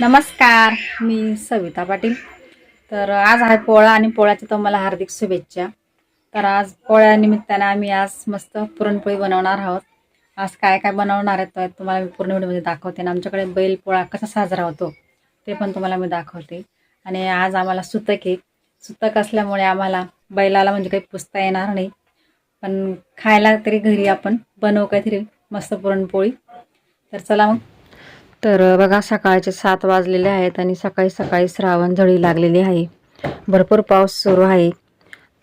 नमस्कार मी सविता पाटील. तर आज आहे पोळा आणि पोळ्याच्या तुम्हाला हार्दिक शुभेच्छा. तर आज पोळ्या निमित्तानं आम्ही आज मस्त पुरणपोळी बनवणार आहोत. आज काय काय बनवणार आहे तर तुम्हाला मी पूर्ण व्हिडिओमध्ये दाखवते आणि आमच्याकडे बैल पोळा कसा साजरा होतो ते पण तुम्हाला मी दाखवते. आणि आज आम्हाला सुतक आहे. सुतक असल्यामुळे आम्हाला बैलाला म्हणजे काही पुसता येणार नाही. पण खायला तरी घरी आपण बनवू काहीतरी मस्त पुरणपोळी. तर चला मग तर बघा सकाळचे सात वाजलेले आहेत आणि सकाळी सकाळी श्रावण झळी लागलेली आहे. भरपूर पाऊस सुरू आहे.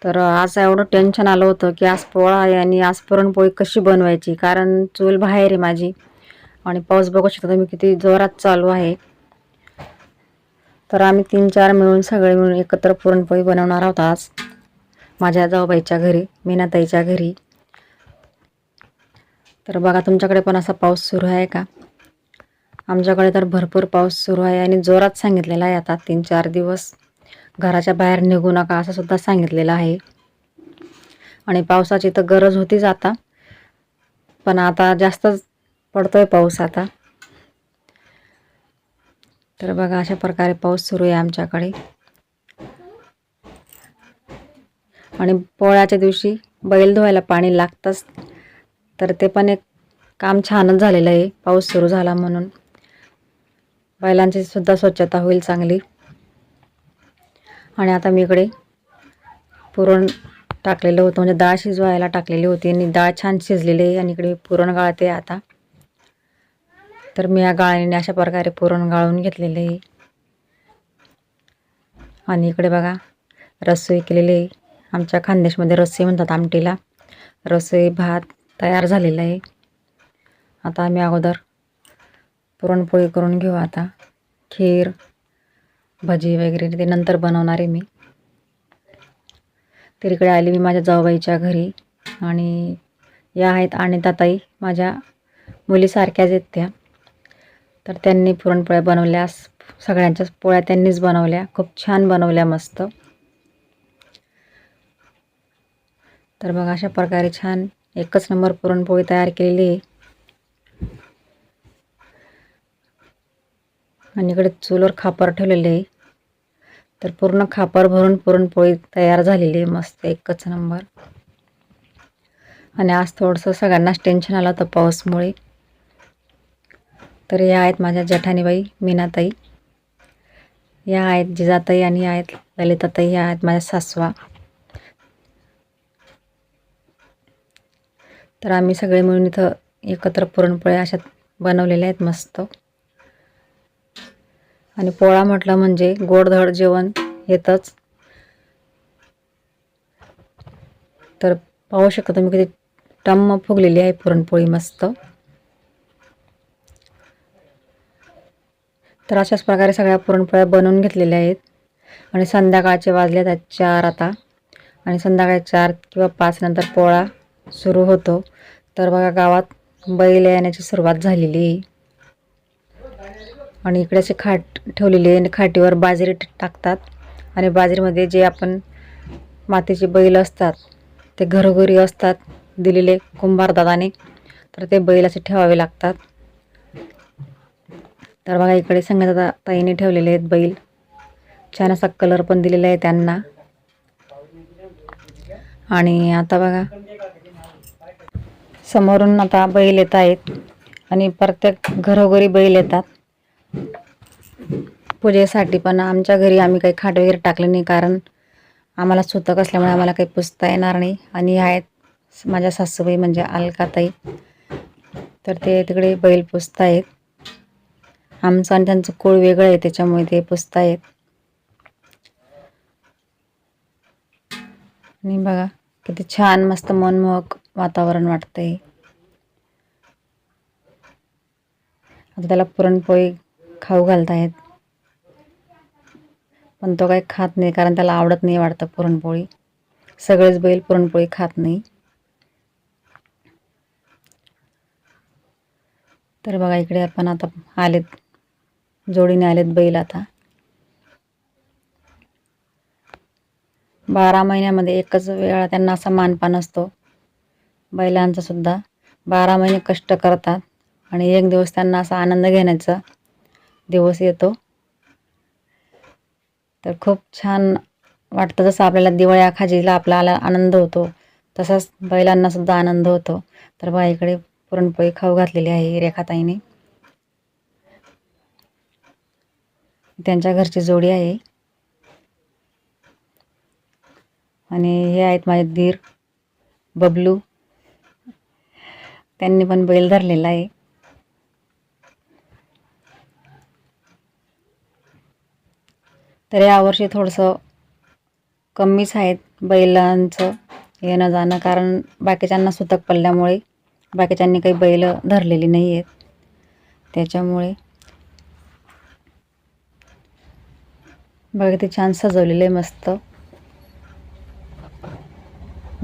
तर आज एवढं टेन्शन आलं होतं की आज पोळा आहे आणि आज पुरणपोळी कशी बनवायची? कारण चूल बाहेर आहे माझी आणि पाऊस बघू शकता तुम्ही किती जोरात चालू आहे. तर आम्ही तीन चार मिळून सगळे मिळून एकत्र पुरणपोळी बनवणार आहोत आज. माझ्या जाऊबाईच्या घरी मीनाताईच्या घरी. तर बघा तुमच्याकडे पण असा पाऊस सुरू आहे का? आमच्याकडे तर भरपूर पाऊस सुरू आहे आणि जोरात सांगितलेला आहे आता तीन चार दिवस. घराच्या बाहेर निघू नका असं सुद्धा सांगितलेलं आहे. आणि पावसाची तर गरज होतीच आता. पण आता जास्तच पडतोय पाऊस आता. तर बघा अशा प्रकारे पाऊस सुरू आहे आमच्याकडे. आणि पोळ्याच्या दिवशी बैल धुवायला पाणी लागतंच. तर ते पण एक काम छानच झालेलं आहे. पाऊस सुरू झाला म्हणून. बैलांची सुद्धा स्वच्छता होईल चांगली. आणि आता मी इकडे पुरण टाकलेलं होतं म्हणजे डाळ शिजवायला टाकलेली होती आणि डाळ छान शिजलेली आहे आणि इकडे पुरण गाळते आता. तर मी या गाळणीने अशा प्रकारे पुरण गाळून घेतलेले आहे. आणि इकडे बघा रसोई केलेली आहे. आमच्या खानदेशमध्ये रसोई म्हणतात आमटीला. रसोई भात तयार झालेला आहे. आता आम्ही अगोदर पुरणपोळी करून घेऊ आता. खीर भजी वगैरे ते नंतर बनवणार आहे मी. तिकडे आली मी माझ्या जाऊबाईच्या घरी आणि या आहेत आणि ताताई माझ्या मुलीसारख्याच आहेत त्या. तर त्यांनी पुरणपोळ्या बनवल्या सगळ्यांच्याच पोळ्या त्यांनीच बनवल्या. खूप छान बनवल्या मस्त. तर बघा अशा प्रकारे छान एकच नंबर पुरणपोळी तयार केलेली आहे. आणि इकडे चूलवर खापर ठेवलेले आहे. तर पूर्ण खापर भरून पुरणपोळी तयार झालेली आहे. मस्त एकच नंबर. आणि आज थोडंसं सगळ्यांनाच टेन्शन आलं होतं पाऊसमुळे. तर या आहेत माझ्या जठानीबाई मीनाताई. या आहेत जिजाताई आणि या आहेत ललिताताई. या आहेत माझ्या सासवा. तर आम्ही सगळे मिळून इथं एकत्र पुरणपोळ्या अशा बनवलेल्या आहेत मस्त. आणि पोळा म्हटलं म्हणजे गोडधड जेवण येतच. तर पाहू शकता तुम्ही किती टम्म फुगलेली आहे पुरणपोळी मस्त. तर अशाच प्रकारे सगळ्या पुरणपोळ्या बनवून घेतलेल्या आहेत. आणि संध्याकाळचे वाजले आहेत चार आता. आणि संध्याकाळी चार किंवा पाच नंतर पोळा सुरू होतो. तर बघा गावात बैल येण्याची सुरुवात झालेली आहे. आणि इकडे असे खाट ठेवलेले आणि खाटीवर बाजरी टाकतात. आणि बाजरीमध्ये जे आपण मातीचे बैल असतात ते घरोघरी असतात दिलेले कुंभारदादाने तर ते बैल असे ठेवावे लागतात. तर बघा इकडे संगीता ताईने ठेवलेले आहेत बैल. छान असा कलर पण दिलेला आहे त्यांना. आणि आता बघा समोरून आता बैल येत आहेत आणि प्रत्येक घरोघरी बैल येतात. पूजेसाठी पण आमच्या घरी आम्ही काही खाट वगैरे टाकले नाही कारण आम्हाला सुतक असल्यामुळे आम्हाला काही पुसता येणार नाही. आणि आहेत माझ्या सासूबाई म्हणजे अलकाताई. तर ते तिकडे बैल पुसतायत. आमचं आणि त्यांचं कुळ वेगळं आहे त्याच्यामुळे ते पुसतायत. आणि बघा किती छान मस्त मनमोहक वातावरण वाटतंय. आता त्याला पुरणपोळी खाऊ घालतायत. पण तो काही खात नाही कारण त्याला आवडत नाही वाटतं पुरणपोळी. सगळेच बैल पुरणपोळी खात नाही. तर बघा इकडे आपण आता आलेत जोडीने आलेत बैल आता. बारा महिन्यामध्ये एकच वेळा त्यांना असा मानपान असतो बैलांचा सुद्धा. बारा महिने कष्ट करतात आणि एक दिवस त्यांना असा आनंद घेण्याचा दिवस येतो. तर खूप छान वाटतं जसं आपल्याला दिवाळी खाजीला आपला आला आनंद होतो. तसाच बैलांनासुद्धा आनंद होतो. तर बाईकडे पुरणपोळी खाऊ घातलेली आहे रेखाताईने. त्यांच्या घरची जोडी आहे. आणि हे आहेत माझे धीर बबलू. त्यांनी पण बैल धरलेला आहे. तर यावर्षी थोडंसं कमीच आहेत बैलांचं येणं जाणं कारण बाकीच्यांना सुतक पडल्यामुळे बाकीच्यांनी काही बैल धरलेली नाही आहेत. त्याच्यामुळे बघा ते छान सजवलेलं आहे मस्त.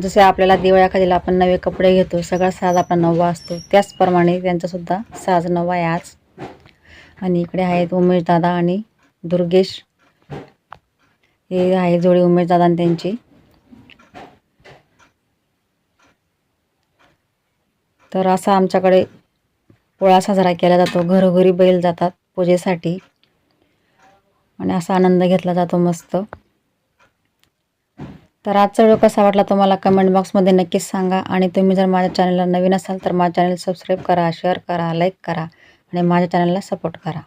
जसे आपल्याला दिवाळी एखाद्याला आपण नवे कपडे घेतो सगळा साज आपला नवा असतो. त्याचप्रमाणे त्यांचासुद्धा साज नवा आहे आज. आणि इकडे आहेत उमेश दादा आणि दुर्गेश. हे आहे जोडी उमेश दादा आणि त्यांची. तर असा आमच्याकडे पोळा साजरा केला जातो. घरोघरी बैल जातात पूजेसाठी. आणि असा आनंद घेतला जातो मस्त. तर आजचा व्हिडिओ कसा वाटला तुम्हाला कमेंट बॉक्समध्ये नक्कीच सांगा. आणि तुम्ही जर माझ्या चॅनलला नवीन असाल तर माझ्या चॅनल सबस्क्राईब करा शेअर करा लाईक करा. आणि माझ्या चॅनलला सपोर्ट करा.